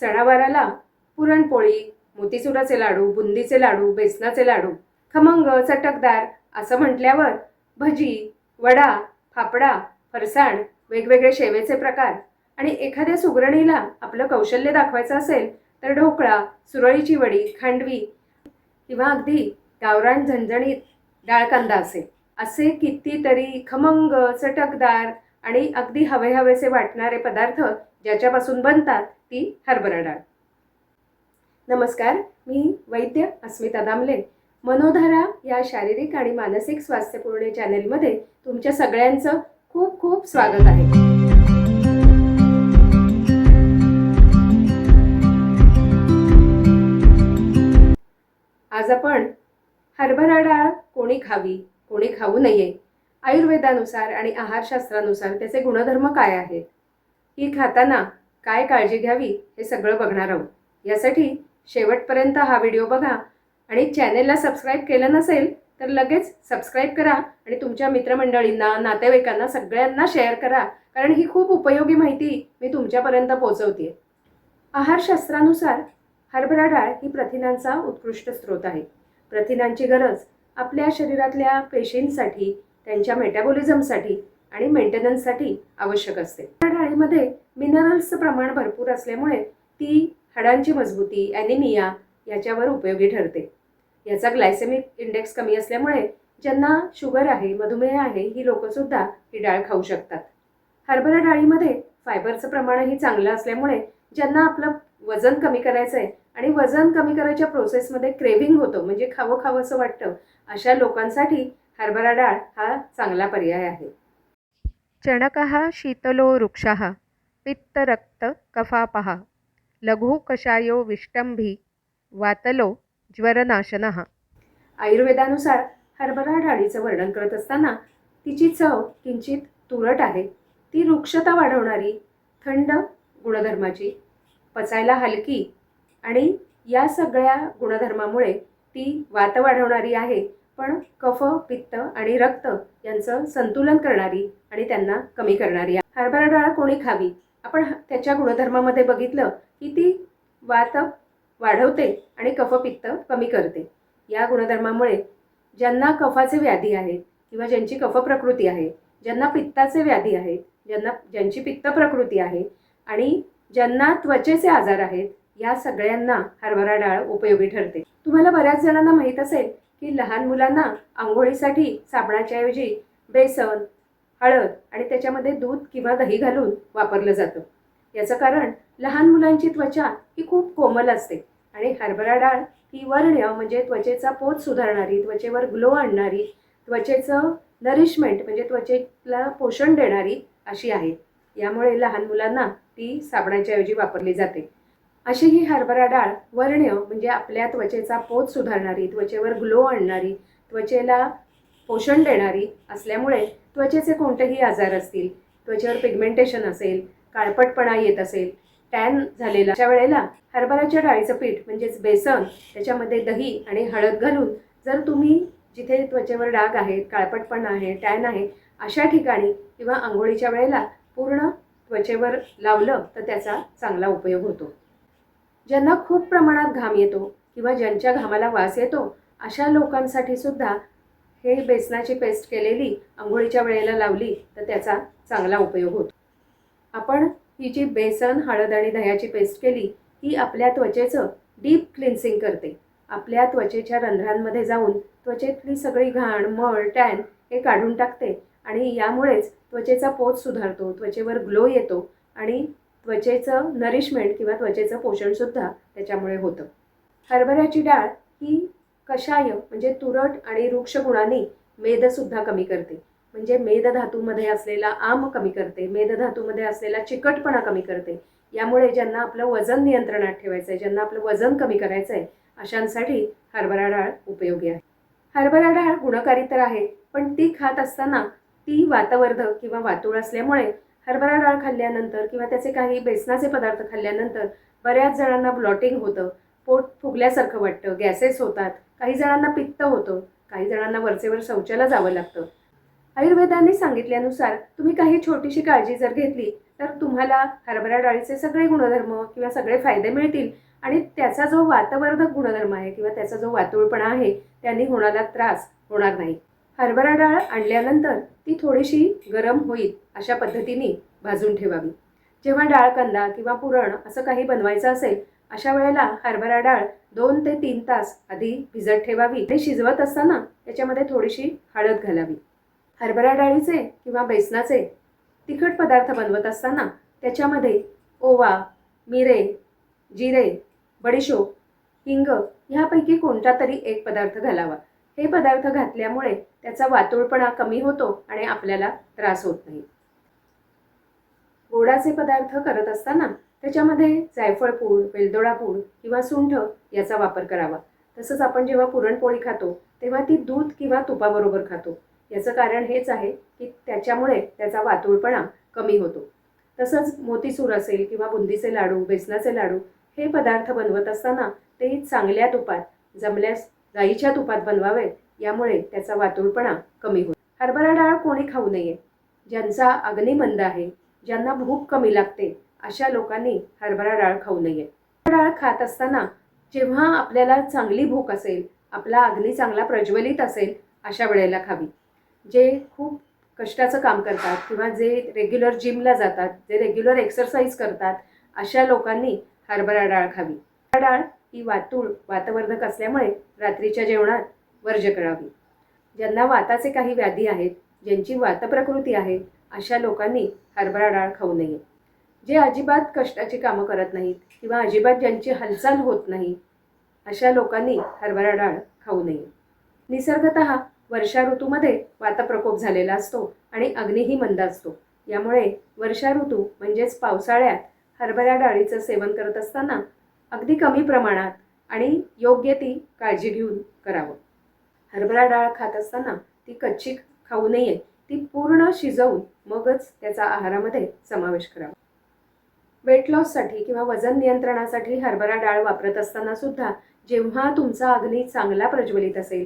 सणावाराला पुरणपोळी मोतीचुराचे लाडू बुंदीचे लाडू बेसनाचे लाडू खमंग चटकदार असं म्हटल्यावर भजी वडा फाफडा फरसाण वेगवेगळे शेवेचे प्रकार आणि एखाद्या सुगरणीला आपलं कौशल्य दाखवायचं असेल तर ढोकळा सुरळीची वडी खांडवी किंवा अगदी गावरान झणझणीत डाळ कांदा असेल. असे कितीतरी खमंग चटकदार आणि अगदी हवे हवेसे वाटणारे पदार्थ ज्याच्यापासून बनतात ती हरभरा डाळ. नमस्कार मी वैद्य अस्मिता दामले. मनोधारा या शारीरिक आणि मानसिक स्वास्थ्यपूर्ण चॅनेलमध्ये तुमच्या सगळ्यांचं खूप खूप स्वागत आहे. आज आपण हरभरा डाळ कोणी खावी कोणी खाऊ नये आयुर्वेदानुसार आणि आहारशास्त्रानुसार त्याचे गुणधर्म काय आहेत ही खाताना काय काळजी घ्यावी हे सगळं बघणार आहोत. यासाठी शेवटपर्यंत हा व्हिडिओ बघा आणि चॅनेलला सबस्क्राईब केलं नसेल तर लगेच सबस्क्राईब करा आणि तुमच्या मित्रमंडळींना नातेवाईकांना सगळ्यांना शेअर करा कारण ही खूप उपयोगी माहिती मी तुमच्यापर्यंत पोहोचवते आहारशास्त्रानुसार हरभरा डाळ ही प्रथिनांचा उत्कृष्ट स्रोत आहे. प्रथिनांची गरज आपल्या शरीरातल्या पेशींसाठी त्यांच्या मेटाबॉलिझमसाठी आणि मेंटेनन्ससाठी आवश्यक असते. या डाळीमध्ये मिनरल्सचं प्रमाण भरपूर असल्यामुळे ती हाडांची मजबूती ॲनिमिया याच्यावर उपयोगी ठरते. याचा ग्लायसेमिक इंडेक्स कमी असल्यामुळे ज्यांना शुगर आहे मधुमेह आहे ही लोकंसुद्धा ही डाळ खाऊ शकतात. हरभरा डाळीमध्ये फायबरचं प्रमाणही चांगलं असल्यामुळे ज्यांना आपलं वजन कमी करायचं आहे आणि वजन कमी करायच्या प्रोसेसमध्ये क्रेविंग होतं म्हणजे खावं खावं असं वाटतं अशा लोकांसाठी हरभरा डाळ हा चांगला पर्याय आहे. चणकः शीतलो वृक्षः पित्तरक्त लघुकषायो विष्टंभी वातलो ज्वरनाशनः. आयुर्वेदानुसार हरभरा डाळीचं वर्णन करत असताना तिची चव किंचित तुरट आहे. ती वृक्षता वाढवणारी थंड गुणधर्माची पचायला हलकी आणि या सगळ्या गुणधर्मामुळे ती वात वाढवणारी आहे. पण कफ पित्त आणि रक्त यांचं संतुलन करणारी आणि त्यांना कमी करणारी हरभरा डाळ कोणी खावी? आपण त्याच्या गुणधर्मामध्ये बघितलं की ती वात वाढवते आणि कफपित्त कमी करते. या गुणधर्मामुळे ज्यांना कफाचे व्याधी आहेत किंवा ज्यांची कफ प्रकृती आहे ज्यांना पित्ताचे व्याधी आहेत ज्यांना ज्यांची पित्त प्रकृती आहे आणि ज्यांना त्वचेचे आजार आहेत या सगळ्यांना हरभरा डाळ उपयोगी ठरते. तुम्हाला बऱ्याच जणांना माहीत असेल की लहान मुलांना आंघोळीसाठी साबणाच्याऐवजी बेसन हळद आणि त्याच्यामध्ये दूध किंवा दही घालून वापरलं जातं. याचं कारण लहान मुलांची त्वचा ही खूप कोमल असते आणि हरभरा डाळ ही वर्ण्य म्हणजे त्वचेचा पोत सुधारणारी त्वचेवर ग्लो आणणारी त्वचेचं नरिशमेंट म्हणजे त्वचेला पोषण देणारी अशी आहे. यामुळे लहान मुलांना ती साबणाच्याऐवजी वापरली जाते. अशी ही हरभरा डाळ वर्ण्य म्हणजे आपल्या त्वचेचा पोत सुधारणारी त्वचेवर ग्लो आणणारी त्वचेला पोषण देणारी असल्यामुळे त्वचेचे कोणतेही आजार असतील त्वचेवर पिगमेंटेशन असेल काळपटपणा येत असेल टॅन झालेला अशा वेळेला हरभऱ्याच्या डाळीचं पीठ म्हणजेच बेसन त्याच्यामध्ये दही आणि हळद घालून जर तुम्ही जिथे त्वचेवर डाग आहेत काळपटपणा आहे टॅन आहे अशा ठिकाणी किंवा आंघोळीच्या वेळेला पूर्ण त्वचेवर लावलं तर त्याचा चांगला उपयोग होतो. ज्यांना खूप प्रमाणात घाम येतो किंवा ज्यांच्या घामाला वास येतो अशा लोकांसाठी सुद्धा हे बेसनाची पेस्ट केलेली आंघोळीच्या वेळेला लावली तर त्याचा चांगला उपयोग होतो. आपण ही जी बेसन हळद आणि दह्याची पेस्ट केली ही आपल्या त्वचेचं डीप क्लिन्सिंग करते. आपल्या त्वचेच्या रंध्रांमध्ये जाऊन त्वचेतली सगळी घाण मळ टॅन हे काढून टाकते आणि यामुळेच त्वचेचा पोत सुधारतो त्वचेवर ग्लो येतो आणि त्वचेचं नरिशमेंट किंवा त्वचेचं पोषणसुद्धा त्याच्यामुळे होतं. हरभऱ्याची डाळ ही कषाय म्हणजे तुरट आणि वृक्ष गुणांनी मेदसुद्धा कमी करते. म्हणजे मेदधातूमध्ये असलेला आम कमी करते मेदधातूमध्ये असलेला चिकटपणा कमी करते. यामुळे ज्यांना आपलं वजन नियंत्रणात ठेवायचं आहे ज्यांना आपलं वजन कमी करायचं आहे अशांसाठी हरभरा डाळ उपयोगी आहे. हरभरा डाळ गुणकारी तर आहे पण ती खात असताना ती वातवर्धक किंवा वातुळ असल्यामुळे हरभरा डाळ खाल्ल्यानंतर किंवा त्याचे काही बेसनाचे पदार्थ खाल्ल्यानंतर बऱ्याच जणांना ब्लॉटिंग होतं पोट फुगल्यासारखं वाटतं गॅसेस होतात. काही जणांना पित्त होतं काही जणांना वरचेवर शौचाला जावं लागतं. आयुर्वेदाने सांगितल्यानुसार तुम्ही काही छोटीशी काळजी जर घेतली तर तुम्हाला हरभरा डाळीचे सगळे गुणधर्म किंवा सगळे फायदे मिळतील आणि त्याचा जो वातवर्धक गुणधर्म आहे किंवा त्याचा जो वातुळपणा आहे त्यांनी होणारा त्रास होणार नाही. हरभरा डाळ आणल्यानंतर ती थोडीशी गरम होईल अशा पद्धतीने भाजून ठेवावी. जेव्हा डाळ कांदा किंवा पुरण असं काही बनवायचं असेल अशा वेळेला हरभरा डाळ दोन ते तीन तास आधी भिजत ठेवावी आणि शिजवत असताना त्याच्यामध्ये थोडीशी हळद घालावी. हरभरा डाळीचे किंवा बेसनाचे तिखट पदार्थ बनवत असताना त्याच्यामध्ये ओवा मिरे जिरे बडीशोप हिंग ह्यापैकी कोणता तरी एक पदार्थ घालावा. हे पदार्थ घातल्यामुळे त्याचा वातुळपणा कमी होतो आणि आपल्याला त्रास होत नाही. गोडाचे पदार्थ करत असताना त्याच्यामध्ये जायफळ पूड वेलदोडा पूड किंवा सुंठ याचा वापर करावा. तसंच आपण जेव्हा पुरणपोळी खातो तेव्हा ती दूध किंवा तुपाबरोबर खातो. याचं कारण हेच आहे की त्याच्यामुळे त्याचा वातुळपणा कमी होतो. तसंच मोतीसूर असेल किंवा बुंदीचे लाडू बेसनाचे लाडू हे पदार्थ बनवत असताना ते चांगल्या तुपात जमल्यास गाईच्या तुपात बनवावे यामुळे त्याचा वातुळपणा कमी होतो. हरभरा डाळ कोणी खाऊ नये. ज्यांचा अग्निमंद आहे ज्यांना भूक कमी लागते अशा लोकांनी हरभरा डाळ खाऊ नये. डाळ खात असताना जेव्हा आपल्याला चांगली भूक असेल आपला अग्नी चांगला प्रज्वलित असेल अशा वेळेला खावी. जे खूप कष्टाचं काम करतात किंवा जे रेग्युलर जिमला जातात जे रेग्युलर एक्सरसाइज करतात अशा लोकांनी हरभरा डाळ खावी. डाळ ही वातूळ वातवर्धक असल्यामुळे रात्रीच्या जेवणात वर्ज करावी. ज्यांना वाताचे काही व्याधी आहेत ज्यांची वातप्रकृती आहे अशा लोकांनी हरभरा डाळ खाऊ नये. जे अजिबात कष्टाची कामं करत नाहीत किंवा अजिबात ज्यांची हालचाल होत नाही अशा लोकांनी हरभरा डाळ खाऊ नये. निसर्गत वर्षा ऋतूमध्ये वातप्रकोप झालेला असतो आणि अग्निही मंद असतो. यामुळे वर्षा ऋतू म्हणजेच पावसाळ्यात हरभरा डाळीचं सेवन करत असताना अगदी कमी प्रमाणात आणि योग्य ती काळजी घेऊन करावं. हरभरा डाळ खात असताना ती कच्ची खाऊ नये ती पूर्ण शिजवून मगच त्याचा आहारामध्ये समावेश करावा. वेट लॉससाठी किंवा वजन नियंत्रणासाठी हरभरा डाळ वापरत असताना सुद्धा जेव्हा तुमचा अग्नी चांगला प्रज्वलित असेल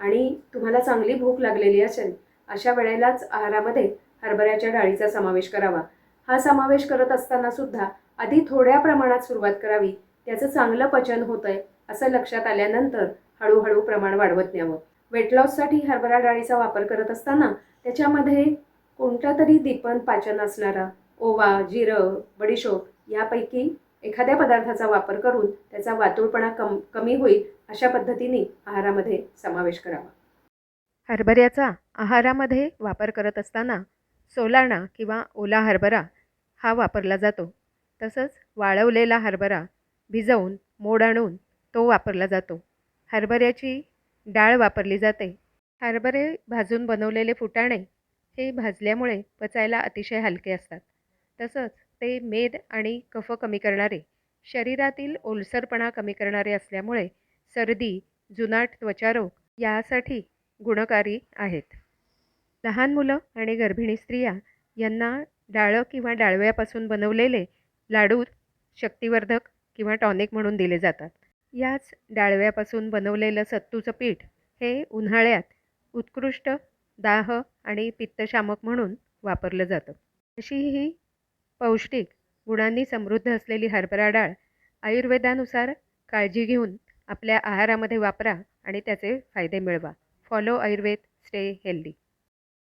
आणि तुम्हाला चांगली भूक लागलेली असेल अशा वेळेलाच आहारामध्ये हरभऱ्याच्या डाळीचा समावेश करावा. हा समावेश करत असताना सुद्धा आधी थोड्या प्रमाणात सुरुवात करावी. त्याचं चांगलं पचन होतं आहे असं लक्षात आल्यानंतर हळूहळू प्रमाण वाढवत न्यावं. वेट लॉससाठी हरभरा डाळीचा वापर करत असताना त्याच्यामध्ये कोणता तरी दीपन पाचन असणारा ओवा जिरं बडीशोप यापैकी एखाद्या पदार्थाचा वापर करून त्याचा वातुळपणा कम कमी होईल अशा पद्धतीने आहारामध्ये समावेश करावा. हरभऱ्याचा आहारामध्ये वापर करत असताना सोलाणा किंवा ओला हरभरा हा वापरला जातो. तसंच वाळवलेला हरभरा भिजवून मोड आणून तो वापरला जातो. हरभऱ्याची डाळ वापरली जाते. हरभरे भाजून बनवलेले फुटाणे हे भाजल्यामुळे पचायला अतिशय हलके असतात. तसंच ते मेद आणि कफ कमी करणारे शरीरातील ओलसरपणा कमी करणारे असल्यामुळे सर्दी जुनाट त्वचारोग यासाठी गुणकारी आहेत. लहान मुलं आणि गर्भिणी स्त्रिया यांना डाळं किंवा डाळव्यापासून बनवलेले लाडू शक्तिवर्धक किंवा टॉनिक म्हणून दिले जातात. याच डाळव्यापासून बनवलेलं सत्तूचं पीठ हे उन्हाळ्यात उत्कृष्ट दाह आणि पित्तशामक म्हणून वापरलं जातं. अशी ही पौष्टिक गुणांनी समृद्ध असलेली हरभरा डाळ आयुर्वेदानुसार काळजी घेऊन आपल्या आहारामध्ये वापरा आणि त्याचे फायदे मिळवा. Follow Ayurveda stay healthy.